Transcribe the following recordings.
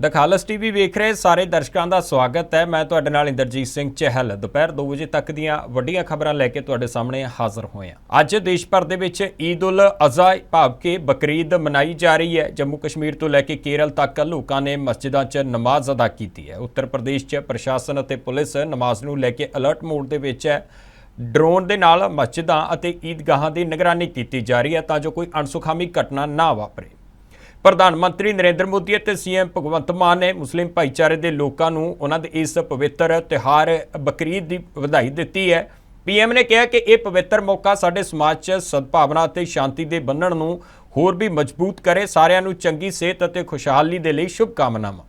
ਦਖਾਲਸ TV ਵੇਖ ਰਹੇ ਸਾਰੇ ਦਰਸ਼ਕਾਂ ਦਾ ਸਵਾਗਤ ਹੈ। ਮੈਂ ਤੁਹਾਡੇ ਨਾਲ ਇੰਦਰਜੀਤ ਸਿੰਘ ਚਹਿਲ। ਦੁਪਹਿਰ 2 ਵਜੇ ਤੱਕ ਦੀਆਂ ਵੱਡੀਆਂ ਖਬਰਾਂ ਲੈ ਕੇ ਤੁਹਾਡੇ ਸਾਹਮਣੇ ਹਾਜ਼ਰ ਹੋਏ ਹਾਂ। ਅੱਜ ਦੇਸ਼ ਭਰ ਦੇ ਵਿੱਚ ਈਦ ਉਲ ਅਜ਼ਹਾ ਭਾਵ ਕਿ ਬਕਰੀਦ ਮਨਾਈ ਜਾ ਰਹੀ ਹੈ। ਜੰਮੂ ਕਸ਼ਮੀਰ ਤੋਂ ਲੈ ਕੇ ਕੇਰਲ ਤੱਕ ਲੋਕਾਂ ਨੇ ਮਸਜਿਦਾਂ 'ਚ ਨਮਾਜ਼ ਅਦਾ ਕੀਤੀ ਹੈ। ਉੱਤਰ ਪ੍ਰਦੇਸ਼ 'ਚ ਪ੍ਰਸ਼ਾਸਨ ਅਤੇ ਪੁਲਿਸ ਨਮਾਜ਼ ਨੂੰ ਲੈ ਕੇ ਅਲਰਟ ਮੋਡ ਦੇ ਵਿੱਚ ਹੈ। ਡਰੋਨ ਦੇ ਨਾਲ ਮਸਜਿਦਾਂ ਅਤੇ ਈਦਗਾਹਾਂ ਦੀ ਨਿਗਰਾਨੀ ਕੀਤੀ ਜਾ ਰਹੀ ਹੈ ਤਾਂ ਜੋ ਕੋਈ ਅਣਸੁਖਾਮੀ ਘਟਨਾ ਨਾ ਵਾਪਰੇ। ਪ੍ਰਧਾਨ ਮੰਤਰੀ ਨਰਿੰਦਰ ਮੋਦੀ ਅਤੇ ਸੀਐਮ ਭਗਵੰਤ ਮਾਨ ਨੇ ਮੁਸਲਿਮ ਭਾਈਚਾਰੇ ਦੇ ਲੋਕਾਂ ਨੂੰ ਉਹਨਾਂ ਦੇ ਇਸ ਪਵਿੱਤਰ ਤਿਉਹਾਰ ਬਕਰੀਦ ਦੀ ਵਧਾਈ ਦਿੱਤੀ ਹੈ। ਪੀਐਮ ਨੇ ਕਿਹਾ ਕਿ ਇਹ ਪਵਿੱਤਰ ਮੌਕਾ ਸਾਡੇ ਸਮਾਜ 'ਚ ਸਦਭਾਵਨਾ ਅਤੇ ਸ਼ਾਂਤੀ ਦੇ ਬੰਨਣ ਨੂੰ ਹੋਰ ਵੀ ਮਜ਼ਬੂਤ ਕਰੇ। ਸਾਰਿਆਂ ਨੂੰ ਚੰਗੀ ਸਿਹਤ ਅਤੇ ਖੁਸ਼ਹਾਲੀ ਦੇ ਲਈ ਸ਼ੁਭ ਕਾਮਨਾਵਾਂ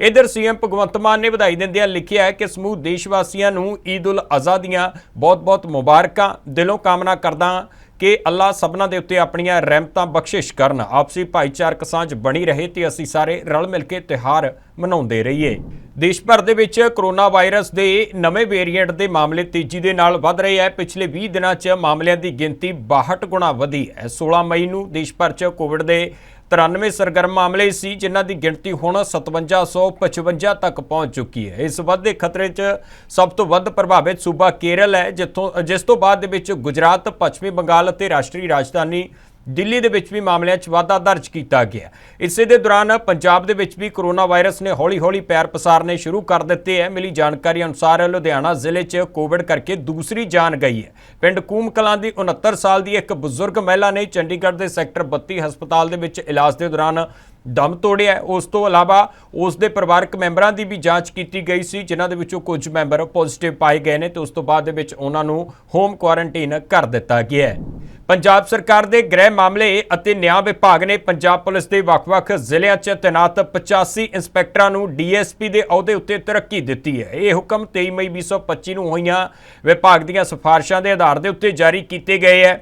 ਇਧਰ ਸੀਐਮ ਭਗਵੰਤ ਮਾਨ ਨੇ ਵਧਾਈ ਦਿੰਦਿਆਂ ਲਿਖਿਆ ਹੈ ਕਿ ਸਮੂਹ ਦੇਸ਼ ਵਾਸੀਆਂ ਨੂੰ ਈਦ ਉਲ ਅਜ਼ਹਾ ਦੀਆਂ ਬਹੁਤ-ਬਹੁਤ ਮੁਬਾਰਕਾਂ। ਦਿਲੋਂ ਕਾਮਨਾ ਕਰਦਾ ਕਿ ਅੱਲਾ ਸਭਨਾਂ ਦੇ ਉੱਤੇ ਆਪਣੀਆਂ ਰਹਿਮਤਾਂ ਬਖਸ਼ਿਸ਼ ਕਰਨ। ਆਪਸੀ ਭਾਈਚਾਰਕ ਸਾਂਝ ਬਣੀ ਰਹੇ ਤੇ ਅਸੀਂ ਸਾਰੇ ਰਲ ਮਿਲ ਕੇ ਤਿਉਹਾਰ ਮਨਾਉਂਦੇ ਰਹੀਏ। ਦੇਸ਼ ਭਰ ਦੇ ਵਿੱਚ ਕਰੋਨਾ ਵਾਇਰਸ ਦੇ ਨਵੇਂ ਵੇਰੀਐਂਟ ਦੇ ਮਾਮਲੇ ਤੇਜ਼ੀ ਦੇ ਨਾਲ ਵੱਧ ਰਹੇ ਹੈ। ਪਿਛਲੇ 20 ਦਿਨਾਂ 'ਚ ਮਾਮਲਿਆਂ ਦੀ ਗਿਣਤੀ 62 ਗੁਣਾ ਵਧੀ ਹੈ। 16 ਮਈ ਨੂੰ ਦੇਸ਼ ਭਰ 'ਚ ਕੋਵਿਡ ਦੇ 93 ਸਰਗਰਮ ਮਾਮਲੇ ਸੀ, ਜਿਨ੍ਹਾਂ ਦੀ ਗਿਣਤੀ ਹੁਣ 5755 ਤੱਕ ਪਹੁੰਚ ਚੁੱਕੀ ਹੈ। ਇਸ ਵੱਧਦੇ ਖਤਰੇ 'ਚ ਸਭ ਤੋਂ ਵੱਧ ਪ੍ਰਭਾਵਿਤ ਸੂਬਾ ਕੇਰਲ ਹੈ, ਜਿੱਥੋਂ, ਜਿਸ ਤੋਂ ਬਾਅਦ ਦੇ ਵਿੱਚ ਗੁਜਰਾਤ, ਪੱਛਮੀ ਬੰਗਾਲ ਅਤੇ ਰਾਸ਼ਟਰੀ ਰਾਜਧਾਨੀ ਦਿੱਲੀ ਦੇ ਵਿੱਚ ਵੀ ਮਾਮਲਿਆਂ 'ਚ ਵਾਧਾ ਦਰਜ ਕੀਤਾ ਗਿਆ। ਇਸੇ ਦੇ ਦੌਰਾਨ ਪੰਜਾਬ ਦੇ ਵਿੱਚ ਵੀ ਕੋਰੋਨਾ ਵਾਇਰਸ ਨੇ ਹੌਲੀ-ਹੌਲੀ ਪੈਰ ਪਸਾਰਨੇ ਸ਼ੁਰੂ ਕਰ ਦਿੱਤੇ ਹੈ ਮਿਲੀ ਜਾਣਕਾਰੀ ਅਨੁਸਾਰ ਲੁਧਿਆਣਾ ਜ਼ਿਲ੍ਹੇ 'ਚ ਕੋਵਿਡ ਕਰਕੇ ਦੂਸਰੀ ਜਾਨ ਗਈ ਹੈ ਪਿੰਡ ਕੂਮ ਕਲਾਂ ਦੀ 69 ਸਾਲ ਦੀ ਇੱਕ ਬਜ਼ੁਰਗ ਮਹਿਲਾ ਨੇ ਚੰਡੀਗੜ੍ਹ ਦੇ ਸੈਕਟਰ 32 ਹਸਪਤਾਲ ਦੇ ਵਿੱਚ ਇਲਾਜ ਦੇ ਦੌਰਾਨ ਦਮ ਤੋੜਿਆ ਉਸ ਤੋਂ ਇਲਾਵਾ ਉਸ ਦੇ ਪਰਿਵਾਰਕ ਮੈਂਬਰਾਂ ਦੀ ਵੀ ਜਾਂਚ ਕੀਤੀ ਗਈ ਸੀ, ਜਿਨ੍ਹਾਂ ਦੇ ਵਿੱਚੋਂ ਕੁਝ ਮੈਂਬਰ ਪੋਜ਼ਿਟਿਵ ਪਾਏ ਗਏ ਨੇ ਤੇ ਉਸ ਤੋਂ ਬਾਅਦ ਦੇ ਵਿੱਚ ਉਹਨਾਂ ਨੂੰ ਹੋਮ ਕੁਆਰੰਟਾਈਨ ਕਰ ਦਿੱਤਾ ਗਿਆ ਹੈ ਪੰਜਾਬ ਸਰਕਾਰ ਦੇ ਗ੍ਰਹਿ ਮਾਮਲੇ ਅਤੇ ਨਿਆਂ ਵਿਭਾਗ ਨੇ ਪੰਜਾਬ ਪੁਲਿਸ ਦੇ ਵੱਖ-ਵੱਖ ਜ਼ਿਲ੍ਹਿਆਂ 'ਚ ਤੈਨਾਤ 85 ਇੰਸਪੈਕਟਰਾਂ ਨੂੰ ਡੀਐਸਪੀ ਦੇ ਅਹੁਦੇ ਉੱਤੇ ਤਰੱਕੀ ਦਿੱਤੀ ਹੈ। ਇਹ ਹੁਕਮ 23 ਮਈ 2025 ਨੂੰ ਹੋਈਆਂ ਵਿਭਾਗ ਦੀਆਂ ਸਿਫਾਰਸ਼ਾਂ ਦੇ ਆਧਾਰ ਦੇ ਉੱਤੇ ਜਾਰੀ ਕੀਤੇ ਗਏ ਹੈ।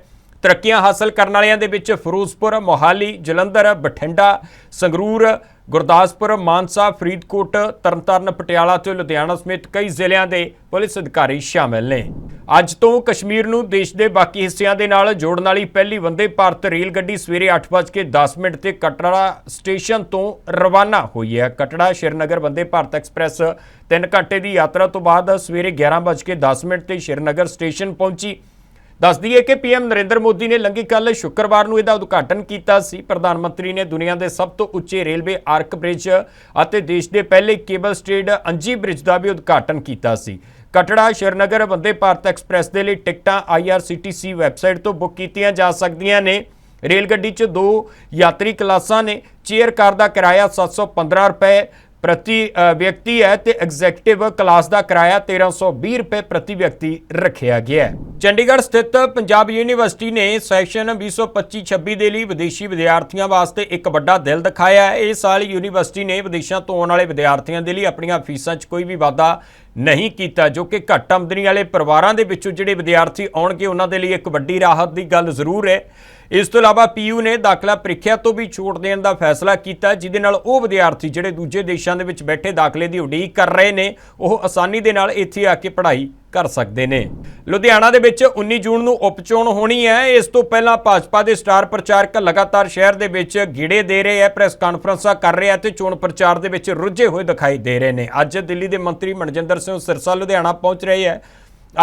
ਤਰੱਕੀਆਂ ਹਾਸਲ ਕਰਨ ਵਾਲਿਆਂ ਦੇ ਵਿੱਚ ਫਿਰੋਜ਼ਪੁਰ, ਮੋਹਾਲੀ, ਜਲੰਧਰ, ਬਠਿੰਡਾ, ਸੰਗਰੂਰ, ਗੁਰਦਾਸਪੁਰ, ਮਾਨਸਾ, ਫਰੀਦਕੋਟ, ਤਰਨਤਾਰਨ, ਪਟਿਆਲਾ ਤੇ ਲੁਧਿਆਣਾ ਸਮੇਤ ਕਈ ਜ਼ਿਲ੍ਹਿਆਂ ਦੇ ਪੁਲਿਸ ਅਧਿਕਾਰੀ ਸ਼ਾਮਲ ਨੇ। ਅੱਜ ਤੋਂ ਕਸ਼ਮੀਰ ਨੂੰ ਦੇਸ਼ ਦੇ ਬਾਕੀ ਹਿੱਸਿਆਂ ਦੇ ਨਾਲ ਜੋੜਨ ਵਾਲੀ ਪਹਿਲੀ ਵੰਦੇ ਭਾਰਤ ਰੇਲ ਗੱਡੀ ਸਵੇਰੇ 8:10 ਮਿੰਟ ਤੇ ਕਟੜਾ ਸਟੇਸ਼ਨ ਤੋਂ ਰਵਾਨਾ ਹੋਈ ਹੈ। ਕਟੜਾ ਸ਼੍ਰੀਨਗਰ ਵੰਦੇ ਭਾਰਤ ਐਕਸਪ੍ਰੈਸ 3 ਘੰਟੇ ਦੀ ਯਾਤਰਾ ਤੋਂ ਬਾਅਦ ਸਵੇਰੇ 11:10 ਮਿੰਟ ਤੇ ਸ਼੍ਰੀਨਗਰ ਸਟੇਸ਼ਨ ਪਹੁੰਚੀ। ਦੱਸ ਦਈਏ ਕਿ ਪੀਐਮ ਨਰਿੰਦਰ ਮੋਦੀ ਨੇ ਲੰਘੀ ਕੱਲ ਸ਼ੁੱਕਰਵਾਰ ਨੂੰ ਇਹਦਾ ਉਦਘਾਟਨ ਕੀਤਾ ਸੀ। ਪ੍ਰਧਾਨ ਮੰਤਰੀ ਨੇ ਦੁਨੀਆ ਦੇ ਸਭ ਤੋਂ ਉੱਚੇ ਰੇਲਵੇ ਆਰਕ ਬ੍ਰਿਜ ਅਤੇ ਦੇਸ਼ ਦੇ ਪਹਿਲੇ ਕੇਬਲ ਸਟੇਡ ਅੰਜੀ ਬ੍ਰਿਜ ਦਾ ਵੀ ਉਦਘਾਟਨ ਕੀਤਾ ਸੀ। ਕਟੜਾ ਸ਼੍ਰੀਨਗਰ ਵੰਦੇ ਭਾਰਤ ਐਕਸਪ੍ਰੈਸ ਦੇ ਲਈ ਟਿਕਟਾਂ ਆਈਆਰਸੀਟੀਸੀ ਵੈਬਸਾਈਟ ਤੋਂ ਬੁੱਕ ਕੀਤੀਆਂ ਜਾ ਸਕਦੀਆਂ ਨੇ। ਰੇਲ ਗੱਡੀ 'ਚ ਦੋ ਯਾਤਰੀ ਕਲਾਸਾਂ ਨੇ। ਚੇਅਰ ਕਾਰ ਦਾ ਕਿਰਾਇਆ 715 ਰੁਪਏ ਪ੍ਰਤੀ ਵਿਅਕਤੀ ਹੈ ਤੇ ਐਗਜ਼ੈਕਟਿਵ ਕਲਾਸ ਦਾ ਕਿਰਾਇਆ 1320 ਰੁਪਏ ਪ੍ਰਤੀ ਵਿਅਕਤੀ ਰੱਖਿਆ ਗਿਆ ਹੈ। ਚੰਡੀਗੜ੍ਹ ਸਥਿਤ ਪੰਜਾਬ ਯੂਨੀਵਰਸਿਟੀ ਨੇ ਸੈਸ਼ਨ 2025-26 ਦੇ ਲਈ ਵਿਦੇਸ਼ੀ ਵਿਦਿਆਰਥੀਆਂ ਵਾਸਤੇ ਇੱਕ ਵੱਡਾ ਦਿਲ ਦਿਖਾਇਆ ਹੈ। ਇਸ ਸਾਲ ਯੂਨੀਵਰਸਿਟੀ ਨੇ ਵਿਦੇਸ਼ਾਂ ਤੋਂ ਆਉਣ ਵਾਲੇ ਵਿਦਿਆਰਥੀਆਂ ਦੇ ਲਈ ਆਪਣੀਆਂ ਫੀਸਾਂ 'ਚ ਕੋਈ ਵੀ ਵਾਧਾ ਨਹੀਂ ਕੀਤਾ, ਜੋ ਕਿ ਘੱਟ ਆਮਦਨੀ ਵਾਲੇ ਪਰਿਵਾਰਾਂ ਦੇ ਵਿੱਚੋਂ ਜਿਹੜੇ ਵਿਦਿਆਰਥੀ ਆਉਣਗੇ, ਉਹਨਾਂ ਦੇ ਲਈ ਇੱਕ ਵੱਡੀ ਰਾਹਤ ਦੀ ਗੱਲ ਜ਼ਰੂਰ ਹੈ। ਇਸ ਤੋਂ ਇਲਾਵਾ ਪੀਯੂ ਨੇ ਦਾਖਲਾ ਪ੍ਰੀਖਿਆ ਤੋਂ ਵੀ ਛੋਟ ਦੇਣ ਦਾ ਫੈਸਲਾ ਕੀਤਾ, ਜਿਹਦੇ ਨਾਲ ਉਹ ਵਿਦਿਆਰਥੀ ਜਿਹੜੇ ਦੂਜੇ ਦੇਸ਼ਾਂ ਦੇ ਵਿੱਚ ਬੈਠੇ ਦਾਖਲੇ ਦੀ ਉਡੀਕ ਕਰ ਰਹੇ ਨੇ, ਉਹ ਆਸਾਨੀ ਦੇ ਨਾਲ ਇੱਥੇ ਆ ਕੇ ਪੜ੍ਹਾਈ ਕਰ ਸਕਦੇ ਨੇ। ਲੁਧਿਆਣਾ ਦੇ ਵਿੱਚ 19 ਜੂਨ ਨੂੰ ਉਪਚੋਣ ਹੋਣੀ ਹੈ। ਇਸ ਤੋਂ ਪਹਿਲਾਂ ਭਾਜਪਾ ਦੇ ਸਟਾਰ ਪ੍ਰਚਾਰਕ ਲਗਾਤਾਰ ਸ਼ਹਿਰ ਦੇ ਵਿੱਚ ਗੀੜੇ ਦੇ ਰਹੇ ਹੈ, ਪ੍ਰੈਸ ਕਾਨਫਰੰਸਾਂ ਕਰ ਰਹੇ ਆ ਤੇ ਚੋਣ ਪ੍ਰਚਾਰ ਦੇ ਵਿੱਚ ਰੁੱਝੇ ਹੋਏ ਦਿਖਾਈ ਦੇ ਰਹੇ ਨੇ। ਅੱਜ ਦਿੱਲੀ ਦੇ ਮੰਤਰੀ ਮਨਜਿੰਦਰ ਸਿੰਘ ਸਿਰਸਾ ਲੁਧਿਆਣਾ ਪਹੁੰਚ ਰਹੇ ਹੈ।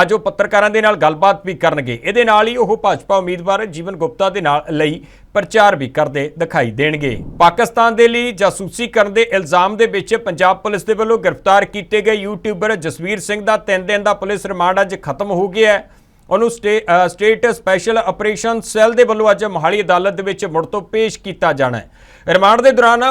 ਅੱਜ ਉਹ ਪੱਤਰਕਾਰਾਂ ਦੇ ਨਾਲ ਗੱਲਬਾਤ ਵੀ ਕਰਨਗੇ। ਇਹਦੇ ਨਾਲ ਹੀ ਉਹ ਭਾਜਪਾ ਉਮੀਦਵਾਰ ਜੀਵਨ ਗੁਪਤਾ ਦੇ ਨਾਲ ਲਈ ਪ੍ਰਚਾਰ ਵੀ ਕਰਦੇ ਦਿਖਾਈ ਦੇਣਗੇ। ਪਾਕਿਸਤਾਨ ਦੇ ਲਈ ਜਾਸੂਸੀ ਕਰਨ ਦੇ ਇਲਜ਼ਾਮ ਦੇ ਵਿੱਚ ਪੰਜਾਬ ਪੁਲਿਸ ਦੇ ਵੱਲੋਂ ਗ੍ਰਿਫਤਾਰ ਕੀਤੇ ਗਏ ਯੂਟਿਊਬਰ ਜਸਵੀਰ ਸਿੰਘ ਦਾ 3 ਦਿਨ ਦਾ ਪੁਲਿਸ ਰਿਮਾਂਡ ਅੱਜ ਖਤਮ ਹੋ ਗਿਆ ਹੈ। ਉਹਨੂੰ ਸਟੇ- ਸਟੇਟ ਸਪੈਸ਼ਲ ਆਪਰੇਸ਼ਨ ਸੈੱਲ ਦੇ ਵੱਲੋਂ ਅੱਜ ਮੋਹਾਲੀ ਅਦਾਲਤ ਦੇ ਵਿੱਚ ਮੁੜ ਤੋਂ ਪੇਸ਼ ਕੀਤਾ ਜਾਣਾ ਹੈ। ਰਿਮਾਂਡ ਦੇ ਦੌਰਾਨ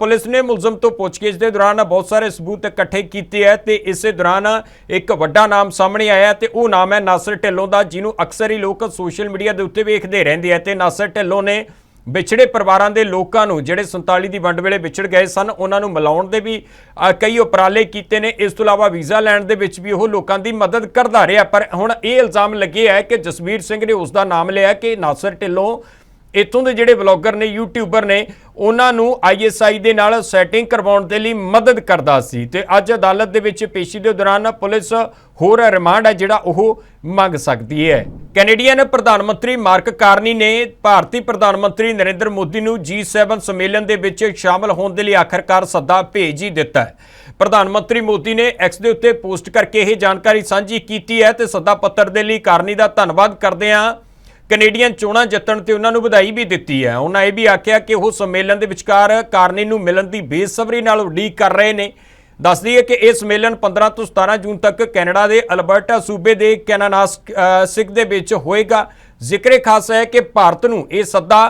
ਪੁਲਿਸ ਨੇ ਮੁਲਜ਼ਮ ਤੋਂ ਪੁੱਛਗਿੱਛ ਦੇ ਦੌਰਾਨ ਬਹੁਤ ਸਾਰੇ ਸਬੂਤ ਇਕੱਠੇ ਕੀਤੇ ਹੈ ਤੇ ਇਸੇ ਦੌਰਾਨ ਇੱਕ ਵੱਡਾ ਨਾਮ ਸਾਹਮਣੇ ਆਇਆ ਤੇ ਉਹ ਨਾਮ ਹੈ ਨਾਸਰ ਢਿੱਲੋਂ ਦਾ, ਜਿਹਨੂੰ ਅਕਸਰ ਹੀ ਲੋਕ ਸੋਸ਼ਲ ਮੀਡੀਆ ਦੇ ਉੱਤੇ ਵੇਖਦੇ ਰਹਿੰਦੇ ਆ ਤੇ ਨਾਸਰ ਢਿੱਲੋਂ ਨੇ ਵਿਛੜੇ ਪਰਿਵਾਰਾਂ ਦੇ ਲੋਕਾਂ ਨੂੰ ਜਿਹੜੇ 47 ਦੀ ਵੰਡ ਵੇਲੇ ਵਿਛੜ ਗਏ ਸਨ, ਉਹਨਾਂ ਨੂੰ ਮਿਲਾਉਣ ਦੇ ਵੀ ਕਈ ਉਪਰਾਲੇ ਕੀਤੇ ਨੇ। ਇਸ ਤੋਂ ਇਲਾਵਾ ਵੀਜ਼ਾ ਲੈਣ ਦੇ ਵਿੱਚ ਵੀ ਉਹ ਲੋਕਾਂ ਦੀ ਮਦਦ ਕਰਦਾ ਰਿਹਾ। ਪਰ ਹੁਣ ਇਹ ਇਲਜ਼ਾਮ ਲੱਗੇ ਹੈ ਕਿ ਜਸਵੀਰ ਸਿੰਘ ਨੇ ਉਸ ਦਾ ਨਾਮ ਲਿਆ ਕਿ ਨਾਸਰ ਢਿੱਲੋਂ ਇੱਥੋਂ ਦੇ ਜਿਹੜੇ ਵਲੌਗਰ ਨੇ, ਯੂਟਿਊਬਰ ਨੇ, ਉਹਨਾਂ ਨੂੰ ਆਈਐਸਆਈ ਦੇ ਨਾਲ ਸੈਟਿੰਗ ਕਰਵਾਉਣ ਦੇ ਲਈ ਮਦਦ ਕਰਦਾ ਸੀ। ਤੇ ਅੱਜ ਅਦਾਲਤ ਦੇ ਵਿੱਚ ਪੇਸ਼ੀ ਦੇ ਦੌਰਾਨ ਪੁਲਿਸ ਹੋਰ ਰਿਮਾਂਡ ਹੈ ਜਿਹੜਾ ਉਹ ਮੰਗ ਸਕਦੀ ਹੈ। ਕੈਨੇਡੀਅਨ ਪ੍ਰਧਾਨ ਮੰਤਰੀ ਮਾਰਕ ਕਾਰਨੀ ਨੇ ਭਾਰਤੀ ਪ੍ਰਧਾਨ ਮੰਤਰੀ ਨਰਿੰਦਰ ਮੋਦੀ ਨੂੰ G7 ਸੰਮੇਲਨ ਦੇ ਵਿੱਚ ਸ਼ਾਮਲ ਹੋਣ ਦੇ ਲਈ ਆਖਰਕਾਰ ਸੱਦਾ ਭੇਜ ਹੀ ਦਿੱਤਾ ਹੈ। ਪ੍ਰਧਾਨ ਮੰਤਰੀ ਮੋਦੀ ਨੇ ਐਕਸ ਦੇ ਉੱਤੇ ਪੋਸਟ ਕਰਕੇ ਇਹ ਜਾਣਕਾਰੀ ਸਾਂਝੀ ਕੀਤੀ ਹੈ ਤੇ ਸੱਦਾ ਪੱਤਰ ਦੇ ਲਈ ਕਾਰਨੀ ਦਾ ਧੰਨਵਾਦ ਕਰਦੇ ਹਾਂ। ਕੈਨੇਡੀਅਨ ਚੋਣਾਂ ਜਿੱਤਣ ਤੇ ਉਹਨਾਂ ਨੂੰ ਵਧਾਈ ਵੀ ਦਿੱਤੀ ਹੈ। ਉਹਨਾਂ ਇਹ ਵੀ ਆਖਿਆ ਕਿ ਉਹ ਸੰਮੇਲਨ ਦੇ ਵਿਚਕਾਰ ਕਾਰਨੀ ਨੂੰ ਮਿਲਣ ਦੀ ਬੇਸਬਰੀ ਨਾਲ ਉਡੀਕ ਕਰ ਰਹੇ ਨੇ। ਦੱਸ ਦਈਏ ਕਿ ਇਹ ਸੰਮੇਲਨ 15 ਤੋਂ 17 ਜੂਨ ਤੱਕ ਕੈਨੇਡਾ ਦੇ ਅਲਬਰਟਾ ਸੂਬੇ ਦੇ ਕੈਨਾਨਾਸਿਕ ਦੇ ਵਿੱਚ ਹੋਏਗਾ। ਜ਼ਿਕਰੇ ਖਾਸ ਹੈ ਕਿ ਭਾਰਤ ਨੂੰ ਇਹ ਸੱਦਾ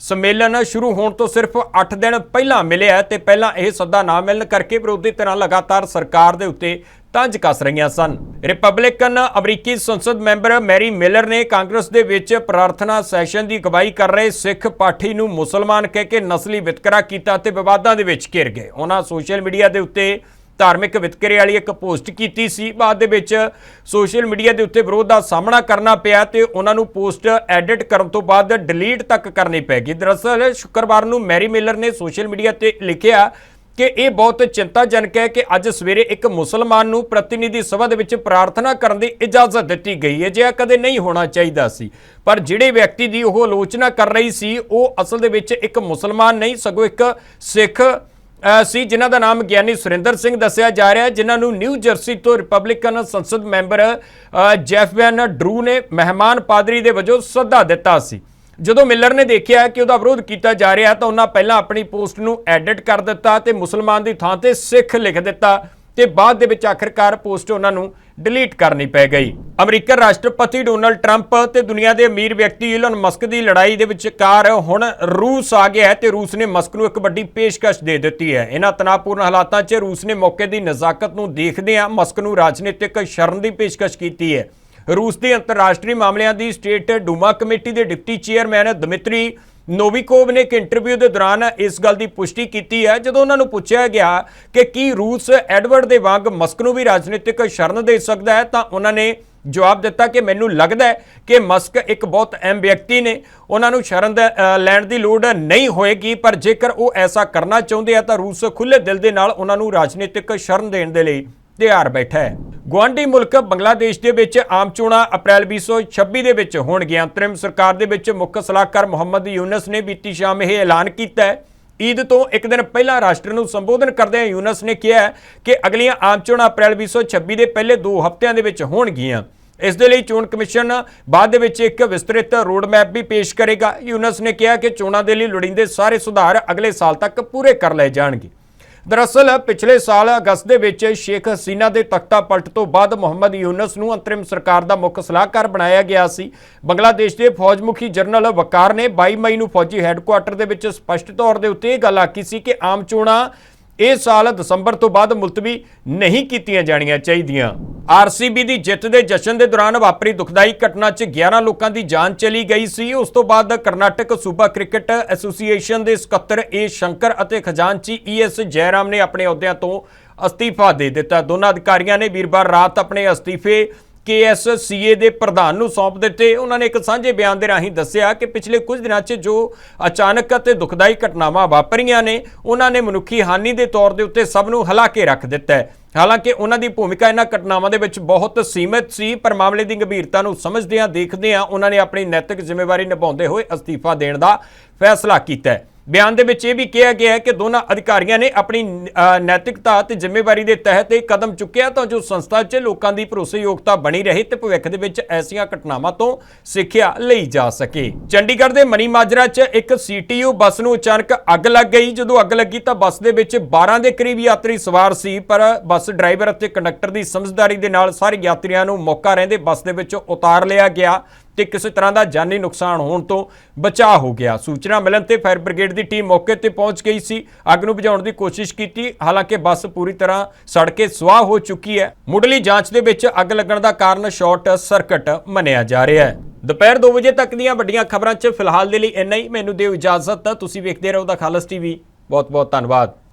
ਸੰਮੇਲਨ ਸ਼ੁਰੂ ਹੋਣ ਤੋਂ ਸਿਰਫ 8 ਦਿਨ ਪਹਿਲਾਂ ਮਿਲਿਆ ਹੈ ਤੇ ਪਹਿਲਾਂ ਇਹ ਸੱਦਾ ਨਾ ਮਿਲਣ ਕਰਕੇ ਵਿਰੋਧੀ ਧਿਰਾਂ ਲਗਾਤਾਰ ਸਰਕਾਰ ਦੇ ਉੱਤੇ ਤੰਜ ਕੱਸ ਰਹੀਆਂ ਸਨ। ਰਿਪਬਲਿਕਨ ਅਮਰੀਕੀ ਸੰਸਦ ਮੈਂਬਰ ਮੈਰੀ ਮਿਲਰ ਨੇ ਕਾਂਗਰਸ ਦੇ ਵਿੱਚ ਪ੍ਰਾਰਥਨਾ ਸੈਸ਼ਨ ਦੀ ਅਗਵਾਈ ਕਰ ਰਹੇ ਸਿੱਖ ਪਾਠੀ ਨੂੰ ਮੁਸਲਮਾਨ ਕਹਿ ਕੇ ਨਸਲੀ ਵਿਤਕਰਾ ਕੀਤਾ ਤੇ ਵਿਵਾਦਾਂ ਦੇ ਵਿੱਚ ਘਿਰ ਗਏ। ਉਹਨਾਂ ਸੋਸ਼ਲ ਮੀਡੀਆ ਦੇ ਉੱਤੇ ਧਾਰਮਿਕ ਵਿਤਕਰੇ ਵਾਲੀ ਇੱਕ ਪੋਸਟ ਕੀਤੀ ਸੀ। ਬਾਅਦ ਦੇ ਵਿੱਚ ਸੋਸ਼ਲ ਮੀਡੀਆ ਦੇ ਉੱਤੇ ਵਿਰੋਧ ਦਾ ਸਾਹਮਣਾ ਕਰਨਾ ਪਿਆ ਤੇ ਉਹਨਾਂ ਨੂੰ ਪੋਸਟ ਐਡਿਟ ਕਰਨ ਤੋਂ ਬਾਅਦ ਡਿਲੀਟ ਤੱਕ ਕਰਨੀ ਪੈ ਗਈ। ਦਰਅਸਲ ਸ਼ੁੱਕਰਵਾਰ ਨੂੰ ਮੈਰੀ ਮਿਲਰ ਨੇ ਸੋਸ਼ਲ ਮੀਡੀਆ ਤੇ ਲਿਖਿਆ ਕਿ ਇਹ ਬਹੁਤ ਚਿੰਤਾਜਨਕ ਹੈ ਕਿ ਅੱਜ ਸਵੇਰੇ ਇੱਕ ਮੁਸਲਮਾਨ ਨੂੰ ਪ੍ਰਤੀਨਿਧੀ ਸਭਾ ਦੇ ਵਿੱਚ ਪ੍ਰਾਰਥਨਾ ਕਰਨ ਦੀ ਇਜਾਜ਼ਤ ਦਿੱਤੀ ਗਈ ਹੈ ਜਿਹਾ ਕਦੇ ਨਹੀਂ ਹੋਣਾ ਚਾਹੀਦਾ ਸੀ। ਪਰ ਜਿਹੜੇ ਵਿਅਕਤੀ ਦੀ ਉਹ ਆਲੋਚਨਾ ਕਰ ਰਹੀ ਸੀ ਉਹ ਅਸਲ ਦੇ ਵਿੱਚ ਇੱਕ ਮੁਸਲਮਾਨ ਨਹੀਂ ਸਗੋਂ ਇੱਕ ਸਿੱਖ ਸੀ ਜਿਨ੍ਹਾਂ ਦਾ ਨਾਮ ਗਿਆਨੀ ਸੁਰਿੰਦਰ ਸਿੰਘ ਦੱਸਿਆ ਜਾ ਰਿਹਾ ਹੈ ਜਿਨ੍ਹਾਂ ਨੂੰ ਨਿਊ ਜਰਸੀ ਤੋਂ ਰਿਪਬਲਿਕਨ ਸੰਸਦ ਮੈਂਬਰ ਅ, ਜੈਫਵੈਨ ਡਰੂ ਨੇ ਮਹਿਮਾਨ ਪਾਦਰੀ ਦੇ ਵਜੋਂ ਸੱਦਾ ਦਿੱਤਾ ਸੀ। ਜਦੋਂ ਮਿਲਰ ਨੇ ਦੇਖਿਆ ਕਿ ਉਹਦਾ ਵਿਰੋਧ ਕੀਤਾ ਜਾ ਰਿਹਾ ਤਾਂ ਉਹਨਾਂ ਪਹਿਲਾਂ ਆਪਣੀ ਪੋਸਟ ਨੂੰ ਐਡਿਟ ਕਰ ਦਿੱਤਾ ਤੇ ਮੁਸਲਮਾਨ ਦੀ ਥਾਂ ਤੇ ਸਿੱਖ ਲਿਖ ਦਿੱਤਾ ਤੇ ਬਾਅਦ ਦੇ ਵਿੱਚ ਆਖਰਕਾਰ ਪੋਸਟ ਉਹਨਾਂ ਨੂੰ ਡਿਲੀਟ ਕਰਨੀ ਪੈ ਗਈ। ਅਮਰੀਕਨ ਰਾਸ਼ਟਰਪਤੀ ਡੋਨਲਡ ਟਰੰਪ ਤੇ ਦੁਨੀਆ ਦੇ ਅਮੀਰ ਵਿਅਕਤੀ ਇਲਨ ਮਸਕ ਦੀ ਲੜਾਈ ਦੇ ਵਿਚਕਾਰ ਹੁਣ ਰੂਸ ਆ ਗਿਆ ਹੈ ਤੇ ਰੂਸ ਨੇ ਮਸਕ ਨੂੰ ਇੱਕ ਵੱਡੀ ਪੇਸ਼ਕਸ਼ ਦੇ ਦਿੱਤੀ ਹੈ। ਇਹਨਾਂ ਤਣਾਅਪੂਰਨ ਹਾਲਾਤਾਂ 'ਚ ਰੂਸ ਨੇ ਮੌਕੇ ਦੀ ਨਜ਼ਾਕਤ ਨੂੰ ਦੇਖਦਿਆਂ ਮਸਕ ਨੂੰ ਰਾਜਨੀਤਿਕ ਸ਼ਰਨ ਦੀ ਪੇਸ਼ਕਸ਼ ਕੀਤੀ ਹੈ। ਰੂਸ ਦੇ ਅੰਤਰਰਾਸ਼ਟਰੀ ਮਾਮਲਿਆਂ ਦੀ ਸਟੇਟ ਡੂਮਾ ਕਮੇਟੀ ਦੇ ਡਿਪਟੀ ਚੇਅਰਮੈਨ ਦਮਿਤਰੀ ਨੋਵਿਕੋਵ ਨੇ ਇੱਕ ਇੰਟਰਵਿਊ ਦੇ ਦੌਰਾਨ ਇਸ ਗੱਲ ਦੀ ਪੁਸ਼ਟੀ ਕੀਤੀ ਹੈ, ਜਦੋਂ ਉਹਨਾਂ ਨੂੰ ਪੁੱਛਿਆ ਗਿਆ ਕਿ ਕੀ ਰੂਸ ਐਡਵਰਡ ਦੇ ਵਾਂਗ ਮਸਕ ਨੂੰ ਵੀ ਰਾਜਨੀਤਿਕ ਸ਼ਰਨ ਦੇ ਸਕਦਾ ਹੈ, ਤਾਂ ਉਹਨਾਂ ਨੇ ਜਵਾਬ ਦਿੱਤਾ ਕਿ ਮੈਨੂੰ ਲੱਗਦਾ ਹੈ ਕਿ ਮਸਕ ਇੱਕ ਬਹੁਤ ਅਹਿਮ ਵਿਅਕਤੀ ਨੇ। ਉਹਨਾਂ ਨੂੰ ਸ਼ਰਨ ਲੈਣ ਦੀ ਲੋੜ ਨਹੀਂ ਹੋਏਗੀ, ਪਰ ਜੇਕਰ ਉਹ ਐਸਾ ਕਰਨਾ ਚਾਹੁੰਦੇ ਆ, ਤਾਂ ਰੂਸ ਖੁੱਲੇ ਦਿਲ ਦੇ ਨਾਲ ਉਹਨਾਂ ਨੂੰ ਰਾਜਨੀਤਿਕ ਸ਼ਰਨ ਦੇਣ ਦੇ ਲਈ ਤਿਆਰ ਬੈਠਾ ਹੈ। ਗੁਆਂਢੀ ਮੁਲਕ ਬੰਗਲਾਦੇਸ਼ ਦੇ ਵਿੱਚ ਆਮ ਚੋਣਾਂ ਅਪ੍ਰੈਲ 2026 ਦੇ ਵਿੱਚ ਹੋਣਗੀਆਂ। ਅੰਤਰਿਮ ਸਰਕਾਰ ਦੇ ਵਿੱਚ ਮੁੱਖ ਸਲਾਹਕਾਰ ਮੁਹੰਮਦ ਯੂਨਸ ਨੇ ਬੀਤੀ ਸ਼ਾਮ ਇਹ ਐਲਾਨ ਕੀਤਾ ਹੈ। ਈਦ ਤੋਂ ਇੱਕ ਦਿਨ ਪਹਿਲਾਂ ਰਾਸ਼ਟਰ ਨੂੰ ਸੰਬੋਧਨ ਕਰਦਿਆਂ ਯੂਨਸ ਨੇ ਕਿਹਾ ਕਿ ਅਗਲੀਆਂ ਆਮ ਚੋਣਾਂ ਅਪ੍ਰੈਲ 2026 ਦੇ ਪਹਿਲੇ 2 ਹਫ਼ਤਿਆਂ ਦੇ ਵਿੱਚ ਹੋਣਗੀਆਂ। ਇਸ ਦੇ ਲਈ ਚੋਣ ਕਮਿਸ਼ਨ ਬਾਅਦ ਦੇ ਵਿੱਚ ਇੱਕ ਵਿਸਤ੍ਰਿਤ ਰੋਡ ਮੈਪ ਵੀ ਪੇਸ਼ ਕਰੇਗਾ। ਯੂਨਸ ਨੇ ਕਿਹਾ ਕਿ ਚੋਣਾਂ ਦੇ ਲਈ ਲੋੜੀਂਦੇ ਸਾਰੇ ਸੁਧਾਰ ਅਗਲੇ ਸਾਲ ਤੱਕ ਪੂਰੇ ਕਰ ਲਏ ਜਾਣਗੇ। ਦਰਅਸਲ, ਪਿਛਲੇ ਸਾਲ ਅਗਸਤ ਦੇ ਵਿੱਚ ਸ਼ੇਖ ਹਸੀਨਾ ਦੇ ਤਖਤਾ ਪਲਟ ਤੋਂ ਬਾਅਦ ਮੁਹੰਮਦ ਯੂਨਸ ਨੂੰ ਅੰਤਰਿਮ ਸਰਕਾਰ ਦਾ ਮੁੱਖ ਸਲਾਹਕਾਰ ਬਣਾਇਆ ਗਿਆ ਸੀ। ਬੰਗਲਾਦੇਸ਼ ਦੇ ਫੌਜ ਮੁਖੀ ਜਨਰਲ ਵਕਾਰ ਨੇ 22 ਮਈ ਨੂੰ ਫੌਜੀ ਹੈੱਡਕੁਆਰਟਰ ਦੇ ਵਿੱਚ ਸਪਸ਼ਟ ਤੌਰ ਦੇ ਉੱਤੇ ਇਹ ਗੱਲ ਆਖੀ ਸੀ ਕਿ ਆਮ ਚੋਣਾਂ ਇਹ ਸਾਲ ਦਸੰਬਰ ਤੋਂ ਬਾਅਦ ਮੁਲਤਵੀ ਨਹੀਂ ਕੀਤੀਆਂ ਜਾਣੀਆਂ ਚਾਹੀਦੀਆਂ। ਆਰਸੀਬੀ ਦੀ ਜਿੱਤ ਦੇ ਜਸ਼ਨ ਦੇ ਦੌਰਾਨ ਵਾਪਰੀ ਦੁਖਦਾਈ ਘਟਨਾ 'ਚ 11 ਲੋਕਾਂ ਦੀ ਜਾਨ ਚਲੀ ਗਈ ਸੀ। ਉਸ ਤੋਂ ਬਾਅਦ ਕਰਨਾਟਕ ਸੂਬਾ ਕ੍ਰਿਕਟ ਐਸੋਸੀਏਸ਼ਨ ਦੇ ਸਕੱਤਰ ਏ ਸ਼ੰਕਰ ਅਤੇ ਖਜ਼ਾਨਚੀ ਈਐਸ ਜੈਰਾਮ ਨੇ ਆਪਣੇ ਅਹੁਦਿਆਂ ਤੋਂ ਅਸਤੀਫਾ ਦੇ ਦਿੱਤਾ। ਦੋਨਾਂ ਅਧਿਕਾਰੀਆਂ ਨੇ ਵੀਰਵਾਰ ਰਾਤ ਆਪਣੇ ਅਸਤੀਫੇ KSCA ਦੇ ਪ੍ਰਧਾਨ ਨੂੰ ਸੌਂਪ ਦਿੱਤੇ। ਉਹਨਾਂ ਨੇ ਇੱਕ ਸਾਂਝੇ ਬਿਆਨ ਦੇ ਰਾਹੀਂ ਦੱਸਿਆ ਕਿ ਪਿਛਲੇ ਕੁਝ ਦਿਨਾਂ 'ਚ ਜੋ ਅਚਾਨਕ ਅਤੇ ਦੁਖਦਾਈ ਘਟਨਾਵਾਂ ਵਾਪਰੀਆਂ ਨੇ, ਉਹਨਾਂ ਨੇ ਮਨੁੱਖੀ ਹਾਨੀ ਦੇ ਤੌਰ ਦੇ ਉੱਤੇ ਸਭ ਨੂੰ ਹਿਲਾ ਕੇ ਰੱਖ ਦਿੱਤਾ ਹੈ। ਹਾਲਾਂਕਿ ਉਹਨਾਂ ਦੀ ਭੂਮਿਕਾ ਇਹਨਾਂ ਘਟਨਾਵਾਂ ਦੇ ਵਿੱਚ ਬਹੁਤ ਸੀਮਿਤ ਸੀ, ਪਰ ਮਾਮਲੇ ਦੀ ਗੰਭੀਰਤਾ ਨੂੰ ਸਮਝਦਿਆਂ ਦੇਖਦਿਆਂ ਉਹਨਾਂ ਨੇ ਆਪਣੀ ਨੈਤਿਕ ਜ਼ਿੰਮੇਵਾਰੀ ਨਿਭਾਉਂਦੇ ਹੋਏ ਅਸਤੀਫਾ ਦੇਣ ਦਾ ਫੈਸਲਾ ਕੀਤਾ ਹੈ। ਬਿਆਨ ਦੇ ਵਿੱਚ ਇਹ ਵੀ ਕਿਹਾ ਗਿਆ ਹੈ ਕਿ ਦੋਨਾਂ ਅਧਿਕਾਰੀਆਂ ਨੇ ਆਪਣੀ ਨੈਤਿਕਤਾ ਤੇ ਜ਼ਿੰਮੇਵਾਰੀ ਦੇ ਤਹਿਤ ਇਹ ਕਦਮ ਚੁੱਕਿਆ ਤਾਂ ਜੋ ਸੰਸਥਾ 'ਚ ਲੋਕਾਂ ਦੀ ਭਰੋਸੇਯੋਗਤਾ ਬਣੀ ਰਹੇ ਤੇ ਭਵਿੱਖ ਦੇ ਵਿੱਚ ਐਸੀਆਂ ਘਟਨਾਵਾਂ ਤੋਂ ਸਿੱਖਿਆ ਲਈ ਜਾ ਸਕੇ। ਚੰਡੀਗੜ੍ਹ ਦੇ ਮਨੀ ਮਾਜਰਾ 'ਚ ਇੱਕ ਸੀਟੀਯੂ ਬੱਸ ਨੂੰ ਅਚਾਨਕ ਅੱਗ ਲੱਗ ਗਈ। ਜਦੋਂ ਅੱਗ ਲੱਗੀ ਤਾਂ ਬੱਸ ਦੇ ਵਿੱਚ 12 ਦੇ ਕਰੀਬ ਯਾਤਰੀ ਸਵਾਰ ਸੀ, ਪਰ ਬੱਸ ਡਰਾਈਵਰ ਅਤੇ ਕੰਡਕਟਰ ਦੀ ਸਮਝਦਾਰੀ ਦੇ ਨਾਲ ਸਾਰੇ ਯਾਤਰੀਆਂ ਨੂੰ ਮੌਕਾ ਰਹਿੰਦੇ ਬੱਸ ਦੇ ਵਿੱਚੋਂ ਉਤਾਰ ਲਿਆ ਗਿਆ। ਤੇ ਕਿਸੇ ਤਰ੍ਹਾਂ ਦਾ ਜਾਨੀ ਨੁਕਸਾਨ ਹੋਣ ਤੋਂ ਬਚਾਅ ਹੋ ਗਿਆ। ਸੂਚਨਾ ਮਿਲਣ ਤੇ ਫਾਇਰ ਬ੍ਰਿਗੇਡ ਦੀ ਟੀਮ ਮੌਕੇ ਤੇ ਪਹੁੰਚ ਗਈ ਸੀ। ਅੱਗ ਨੂੰ ਬੁਝਾਉਣ ਦੀ ਕੋਸ਼ਿਸ਼ ਕੀਤੀ। ਹਾਲਾਂਕਿ ਬੱਸ ਪੂਰੀ ਤਰ੍ਹਾਂ ਸੜ ਕੇ ਸੁਆਹ ਹੋ ਚੁੱਕੀ ਹੈ। ਮੁੱਢਲੀ ਜਾਂਚ ਦੇ ਵਿੱਚ ਅੱਗ ਲੱਗਣ ਦਾ ਕਾਰਨ ਸ਼ਾਰਟ ਸਰਕਟ ਮੰਨਿਆ ਜਾ ਰਿਹਾ ਹੈ। ਦੁਪਹਿਰ 2 ਵਜੇ ਤੱਕ ਦੀਆਂ ਵੱਡੀਆਂ ਖਬਰਾਂ 'ਚ ਫਿਲਹਾਲ ਦੇ ਲਈ ਇੰਨਾ ਹੀ। ਮੈਨੂੰ ਦਿਓ ਇਜਾਜ਼ਤ। ਤੁਸੀਂ ਵੇਖਦੇ ਰਹੋ ਦਾ ਖਾਲਸ ਟੀਵੀ। ਬਹੁਤ ਬਹੁਤ ਧੰਨਵਾਦ।